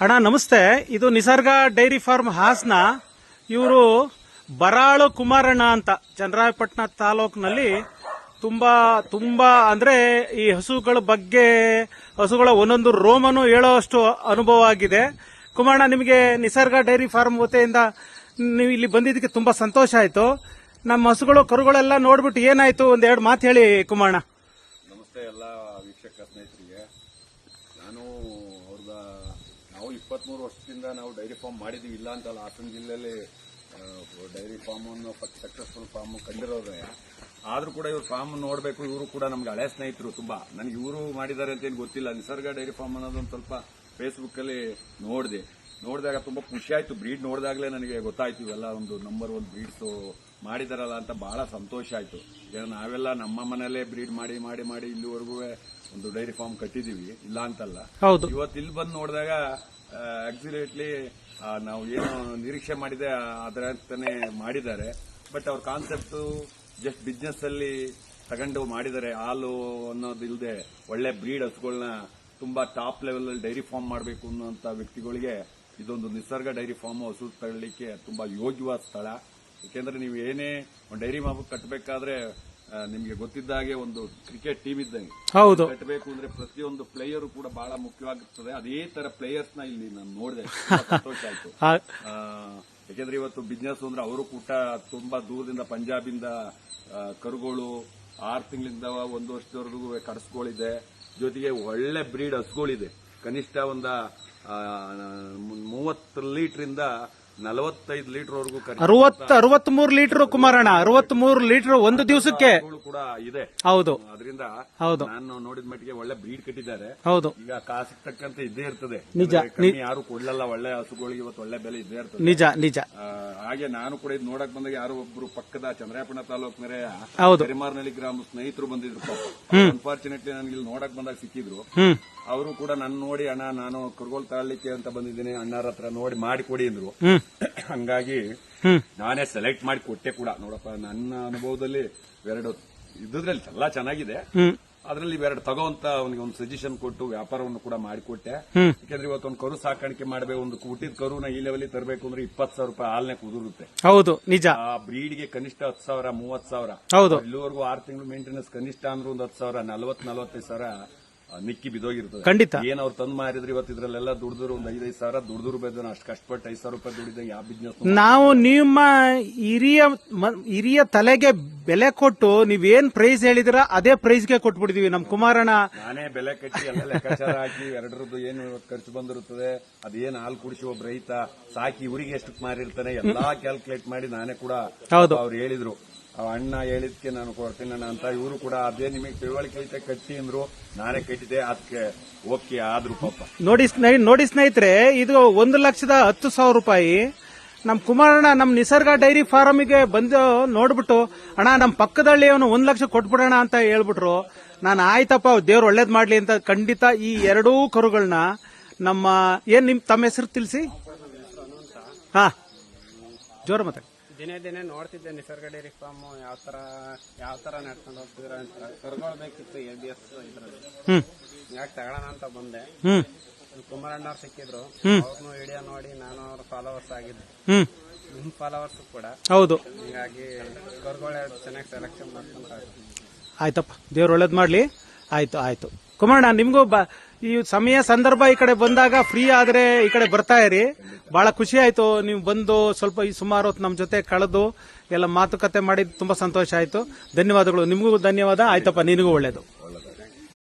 ಅಣ್ಣ, ನಮಸ್ತೆ. ಇದು ನಿಸರ್ಗ ಡೈರಿ ಫಾರ್ಮ್ ಹಾಸನ. ಇವರು ಬರಾಳು ಕುಮಾರಣ್ಣ ಅಂತ. ಚಂದ್ರಾಯಪಟ್ಟಣ ತಾಲೂಕಿನಲ್ಲಿ ತುಂಬಾ ತುಂಬಾ ಅಂದ್ರೆ ಈ ಹಸುಗಳ ಬಗ್ಗೆ, ಹಸುಗಳ ಒಂದೊಂದು ರೋಮನು ಹೇಳೋಷ್ಟು ಅನುಭವ ಆಗಿದೆ. ಕುಮಾರಣ್ಣ, ನಿಮಗೆ ನಿಸರ್ಗ ಡೈರಿ ಫಾರ್ಮ್ ವತಿಯಿಂದ ನೀವು ಇಲ್ಲಿ ಬಂದಿದ್ದಕ್ಕೆ ತುಂಬಾ ಸಂತೋಷ ಆಯ್ತು. ನಮ್ಮ ಹಸುಗಳು, ಕರುಗಳೆಲ್ಲ ನೋಡ್ಬಿಟ್ಟು ಏನಾಯ್ತು? ಒಂದೆರಡು ಮಾತು ಹೇಳಿ ಕುಮಾರಣ್ಣ. ನಮಸ್ತೆ ಎಲ್ಲ ವೀಕ್ಷಕ ಸ್ನೇಹಿತರಿಗೆ ನಾನು ಅವ್ರದ ನಾವು ಇಪ್ಪತ್ಮೂರು ವರ್ಷದಿಂದ ನಾವು ಡೈರಿ ಫಾರ್ಮ್ ಮಾಡಿದೀವಿ ಇಲ್ಲ ಅಂತಲ್ಲ, ಹಾಸನ ಜಿಲ್ಲೆಯಲ್ಲಿ ಡೈರಿ ಫಾರ್ಮ್ ಅನ್ನು ಸಕ್ಸಸ್ಫುಲ್ ಫಾರ್ಮ್ ಕಂಡಿರೋದೇ. ಆದ್ರೂ ಕೂಡ ಇವ್ರು ಫಾರ್ಮ್ ನೋಡಬೇಕು, ಇವರು ಕೂಡ ನಮ್ಗೆ ಹಳೆ ಸ್ನೇಹಿತರು ತುಂಬಾ. ನನಗೆ ಇವರು ಮಾಡಿದ್ದಾರೆ ಅಂತ ಏನು ಗೊತ್ತಿಲ್ಲ. ನಿಸರ್ಗ ಡೈರಿ ಫಾರ್ಮ್ ಅನ್ನೋದೊಂದು ಸ್ವಲ್ಪ ಫೇಸ್ಬುಕ್ಕಲ್ಲಿ ನೋಡಿದೆ. ನೋಡಿದಾಗ ತುಂಬಾ ಖುಷಿ ಆಯ್ತು. ಬ್ರೀಡ್ ನೋಡಿದಾಗಲೇ ನನಗೆ ಗೊತ್ತಾಯ್ತು ಇವೆಲ್ಲ ಒಂದು ನಂಬರ್ ಒನ್ ಬ್ರೀಡ್ಸ್ ಮಾಡಿದಾರಲ್ಲ ಅಂತ ಬಹಳ ಸಂತೋಷ ಆಯ್ತು. ಈಗ ನಾವೆಲ್ಲ ನಮ್ಮ ಮನೆಯಲ್ಲೇ ಬ್ರೀಡ್ ಮಾಡಿ ಮಾಡಿ ಮಾಡಿ ಇಲ್ಲಿವರೆಗೂ ಒಂದು ಡೈರಿ ಫಾರ್ಮ್ ಕಟ್ಟಿದೀವಿ. ಇಲ್ಲ ಅಂತಲ್ಲ. ಹೌದು. ಇವತ್ತು ಇಲ್ಲಿ ಬಂದು ನೋಡಿದಾಗ ಆಕ್ಸಿಲೇಟ್ಲಿ ನಾವು ಏನು ನಿರೀಕ್ಷೆ ಮಾಡಿದೆ ಅದರಂತಾನೆ ಮಾಡಿದ್ದಾರೆ. ಬಟ್ ಅವ್ರ ಕಾನ್ಸೆಪ್ಟ್ ಜಸ್ಟ್ ಬಿಸ್ನೆಸ್ ಅಲ್ಲಿ ತಗೊಂಡು ಮಾಡಿದ್ದಾರೆ. ಹಾಲು ಅನ್ನೋದಿಲ್ಲದೆ ಒಳ್ಳೆ ಬ್ರೀಡ್ ಹಸುಗಳನ್ನ ತುಂಬಾ ಟಾಪ್ ಲೆವೆಲ್ ಅಲ್ಲಿ ಡೈರಿ ಫಾರ್ಮ್ ಮಾಡಬೇಕು ಅನ್ನೋ ವ್ಯಕ್ತಿಗಳಿಗೆ ಇದೊಂದು ನಿಸರ್ಗ ಡೈರಿ ಫಾರ್ಮ್ ಹಸು ತಗೊಳ್ಳಿಕ್ಕೆ ತುಂಬಾ ಯೋಗ್ಯವಾದ ಸ್ಥಳ. ಯಾಕೆಂದ್ರೆ ನೀವು ಏನೇ ಒಂದು ಡೈರಿ ಫಾರ್ಮ್ ಕಟ್ಟಬೇಕಾದ್ರೆ ನಿಮಗೆ ಗೊತ್ತಿದ್ದ ಹಾಗೆ ಒಂದು ಕ್ರಿಕೆಟ್ ಟೀಮ್ ಇದ್ದಂಗೆ. ಹೌದು. ಕಟ್ಟಬೇಕು ಅಂದ್ರೆ ಪ್ರತಿಯೊಂದು ಪ್ಲೇಯರ್ ಕೂಡ ಬಹಳ ಮುಖ್ಯವಾಗಿರ್ತದೆ. ಅದೇ ತರ ಪ್ಲೇಯರ್ಸ್ನ ಇಲ್ಲಿ ನಾನು ನೋಡಿದೆ. ಸಂತೋಷ ಆಯ್ತು. ಯಾಕೆಂದ್ರೆ ಇವತ್ತು ಬಿಸ್ನೆಸ್ ಅಂದ್ರೆ ಅವರು ಕೂಡ ತುಂಬಾ ದೂರದಿಂದ ಪಂಜಾಬಿಂದ ಕರುಗಳು ಆರು ತಿಂಗಳಿಂದ ಒಂದು ವರ್ಷದವರೆಗೂ ಕಡಸ್ಗಳಿದೆ ಜೊತೆಗೆ ಒಳ್ಳೆ ಬ್ರೀಡ್ ಹಸುಗಳಿದೆ. ಕನಿಷ್ಠ ಒಂದ ಮೂವತ್ತು ಲೀಟರ್ ನಲವತ್ತೈದು ಲೀಟರ್ ವರೆಗೂ ಅರವತ್ತು ಅರವತ್ಮೂರು ಲೀಟರ್ ಕುಮಾರಣ್ಣ ಅರವತ್ಮೂರು ಲೀಟರ್ ಒಂದು ದಿವಸಕ್ಕೆ. ಕೂಡ ಇದೆ. ಹೌದು. ಅದರಿಂದ ಹೌದು. ನಾನು ನೋಡಿದ ಮಟ್ಟಿಗೆ ಒಳ್ಳೆ ಬ್ರೀಡ್ ಕಟ್ಟಿದ್ದಾರೆ. ಹೌದು. ಈಗ ಕಾಸಿಗೆ ತಕ್ಕಂತೆ ಇದ್ದೇ ಇರ್ತದೆ. ನಿಜ. ಯಾರು ಕೊಡ್ಲಲ್ಲ ಒಳ್ಳೆ ಹಸುಗಳಿಗೆ ಇವತ್ತು ಒಳ್ಳೆ ಬೆಲೆ ಇದ್ದೇ ಇರ್ತದೆ. ನಿಜ ನಿಜ. ಹಾಗೆ ನಾನು ಕೂಡ ಇದು ನೋಡಕ್ ಬಂದಾಗ ಯಾರು ಒಬ್ರು ಪಕ್ಕದ ಚಂದ್ರಾಪಣ ತಾಲೂಕ್ ಹೌದು. ಕರಿಮಾರ್ನಳ್ಳಿ ಗ್ರಾಮ ಸ್ನೇಹಿತರು ಬಂದಿದ್ರು ಅನ್ಫಾರ್ಚುನೇಟ್ಲಿ ನನಗೆ ಇಲ್ಲಿ ನೋಡಕ್ ಬಂದಾಗ ಸಿಕ್ಕಿದ್ರು. ಅವರು ಕೂಡ ನನ್ನ ನೋಡಿ ಅಣ್ಣ ನಾನು ಕುರ್ಗೋಲ್ ತಾಳ್ಲಿಕ್ಕೆ ಅಂತ ಬಂದಿದ್ದೀನಿ ಅಣ್ಣಾರ ಹತ್ರ ನೋಡಿ ಮಾಡಿ ಕೊಡಿ ಅಂದ್ರು. ಹಂಗಾಗಿ ನಾನೇ ಸೆಲೆಕ್ಟ್ ಮಾಡಿ ಕೊಟ್ಟೆ ಕೂಡ. ನೋಡಪ್ಪ ನನ್ನ ಅನುಭವದಲ್ಲಿ ಎರಡು ಇದ್ರಲ್ಲಿ ಎಲ್ಲ ಚೆನ್ನಾಗಿದೆ. ಅದರಲ್ಲಿ ಇವೆರಡು ತಗೋಂತ ಅವನಿಗೆ ಒಂದು ಸಜೆಷನ್ ಕೊಟ್ಟು ವ್ಯಾಪಾರವನ್ನು ಕೂಡ ಮಾಡಿಕೊಟ್ಟೆ. ಯಾಕಂದ್ರೆ ಇವತ್ತು ಒಂದು ಕರು ಸಾಕಾಣಿಕೆ ಮಾಡಬೇಕು ಒಂದು ಹುಟ್ಟಿದ ಕರುನ ಈ ಲೆವೆಲ್ ತರಬೇಕು ಅಂದ್ರೆ ಇಪ್ಪತ್ತು ಸಾವಿರ ರೂಪಾಯಿ ಹಾಲ್ನೆ ಕುದುರುತ್ತೆ. ಹೌದು ನಿಜ. ಆ ಬ್ರೀಡ್ಗೆ ಕನಿಷ್ಠ ಹತ್ತು ಸಾವಿರ ಮೂವತ್ತು ಸಾವಿರ. ಹೌದು. ಇಲ್ಲಿವರೆಗೂ ಆರು ತಿಂಗಳು ಮೇಂಟೆನೆನ್ಸ್ ಕನಿಷ್ಠ ಅಂದ್ರೆ ಒಂದು ಹತ್ತು ಸಾವಿರ ನಲವತ್ ನಲವತ್ತೈದು ಸಾವಿರ ನಿಕ್ಕಿ ಬಿದೋಗಿರ್ತದೆ ಖಂಡಿತ. ಏನ್ ಅವ್ರು ತಂದು ಮಾರಿದ್ರೆ ಇವತ್ತು ಇದ್ರಲ್ಲೆಲ್ಲ ದುಡಿದ್ರು ಒಂದು ಐದೈದು ಸಾವಿರ ದುಡ್ದ್ರು ಬೇದ ಅಷ್ಟು ಕಷ್ಟಪಟ್ಟು ಐದು ಸಾವಿರ ರೂಪಾಯಿ ದುಡಿದ ಯಾವ ಬಿಸ್ನೆಸ್ ನಾವು ನಿಮ್ಮ ಹಿರಿಯ ಮ- ಹಿರಿಯ ತಲೆಗೆ ಬೆಲೆ ಕೊಟ್ಟು ನೀವೇನ್ ಪ್ರೈಸ್ ಹೇಳಿದಿರ ಅದೇ ಪ್ರೈಸ್ಗೆ ಕೊಟ್ಬಿಟ್ಟಿದೀವಿ. ನಮ್ ಕುಮಾರಣ್ಣ. ನಾನೇ ಬೆಲೆ ಕಟ್ಟಿ ಎಲ್ಲ ಲೆಕ್ಕಾಚಾರ ಹಾಕಿ ಎರಡರದ್ದು ಏನು ಇವತ್ತು ಖರ್ಚು ಬಂದಿರುತ್ತದೆ ಅದೇನ್ ಹಾಲು ಕುಡಿಸಿ ಒಬ್ಬ ರೈತ ಸಾಕಿ ಇವರಿಗೆ ಎಷ್ಟು ಮಾರಿರ್ತಾನೆ ಎಲ್ಲಾ ಕ್ಯಾಲ್ಕುಲೇಟ್ ಮಾಡಿ ನಾನೇ ಕೂಡ ಹೌದು. ಅವ್ರು ಹೇಳಿದ್ರು. ಅಣ್ಣ ಹೇಳಿದ್ಕೆ ನಾನು ಕೊಡ್ತೀನಿ ಅಂತ, ಇವರು ಕೂಡ ಅದೇ ನಿಮಗೆ ತಿಳುವಳಿಕೆ ಐತೆ, ಕಟ್ಟಿ ಅಂದ್ರು, ನಾನೇ ಕಟ್ಟಿದೆ ಅದಕ್ಕೆ ಓಕೆ ಆದ್ರು ಪಾಪ. ನೋಡಿ ನೋಡಿ ಸ್ನೇಹಿತರೆ, ಇದು ಒಂದು ಲಕ್ಷದ ಹತ್ತು ಸಾವಿರ ರೂಪಾಯಿ. ನಮ್ ಕುಮಾರಣ್ಣ ನಮ್ ನಿಸರ್ಗ ಡೈರಿ ಫಾರಮಿಗೆ ಬಂದು ನೋಡ್ಬಿಟ್ಟು, ಅಣ್ಣ ನಮ್ ಪಕ್ಕದಲ್ಲಿ ಅವನು ಒಂದ್ ಲಕ್ಷ ಕೊಟ್ಬಿಡೋಣ ಅಂತ ಹೇಳ್ಬಿಟ್ರು. ನಾನು ಆಯ್ತಪ್ಪ, ದೇವ್ರು ಒಳ್ಳೇದ್ ಮಾಡ್ಲಿ ಅಂತ ಖಂಡಿತ ಈ ಎರಡೂ ಕರುಗಳನ್ನ ನಮ್ಮ, ಏನ್ ನಿಮ್, ತಮ್ಮ ಹೆಸರು ತಿಳಿಸಿ? ಹಾ. ಜೋರ ಮತ್ತೆ ದಿನೇ ದಿನೇ ನೋಡ್ತಿದ್ದೆ ನಿಸರ್ಗ ಡೈರಿ ಫಾರ್ಮ್ ಯಾವ ತರ ಯಾವ ತರ ನಡ್ಕೊಂಡು ಹೋಗ್ತಿದ್ರ ಅಂತ. ಕರ್ಕೊಳ್ಬೇಕಿತ್ತು ಎ ಬಿ ಎಸ್ ಇದ್ರಲ್ಲಿ. ಹ್ಮ್. ಯಾಕೆ ತಗೊಳ್ಳೋಣ ಅಂತ ಬಂದೆ. ಹ್ಮ್. ಅವ್ರು ಕುಮಾರಣ್ಣವ್ರು ಸಿಕ್ಕಿದ್ರು ಅವ್ರನ್ನು ವಿಡಿಯೋ ನೋಡಿ ನಾನು ಅವ್ರ ಫಾಲೋವರ್ಸ್ ಆಗಿದ್ದೆ. ಹ್ಮ್. ನಿಮ್ ಫಾಲೋವರ್ಸ್ ಕೂಡ. ಹೌದು. ಹೀಗಾಗಿ ಕರ್ಗೊಳ್ಳೆ ಚೆನ್ನಾಗಿ ಸೆಲೆಕ್ಷನ್ ಮಾಡ್ಕೊಂತ ಆಯ್ತಪ್ಪ. ದೇವ್ರು ಒಳ್ಳೇದ್ ಮಾಡ್ಲಿ. ಆಯ್ತು ಆಯ್ತು. ಕುಮಾರಣ್ಣ, ನಿಮಗೂ ಈ ಸಮಯ ಸಂದರ್ಭ ಈ ಕಡೆ ಬಂದಾಗ ಫ್ರೀ ಆದ್ರೆ ಈ ಕಡೆ ಬರ್ತಾ ಇರಿ. ಬಹಳ ಖುಷಿ ಆಯ್ತು. ನೀವು ಬಂದು ಸ್ವಲ್ಪ ಈ ಸುಮಾರು ಹೊತ್ತು ನಮ್ಮ ಜೊತೆ ಕಳೆದು ಎಲ್ಲ ಮಾತುಕತೆ ಮಾಡಿ ತುಂಬಾ ಸಂತೋಷ ಆಯ್ತು. ಧನ್ಯವಾದಗಳು. ನಿಮಗೂ ಧನ್ಯವಾದ. ಆಯ್ತಪ್ಪ, ನಿನಗೂ ಒಳ್ಳೇದು.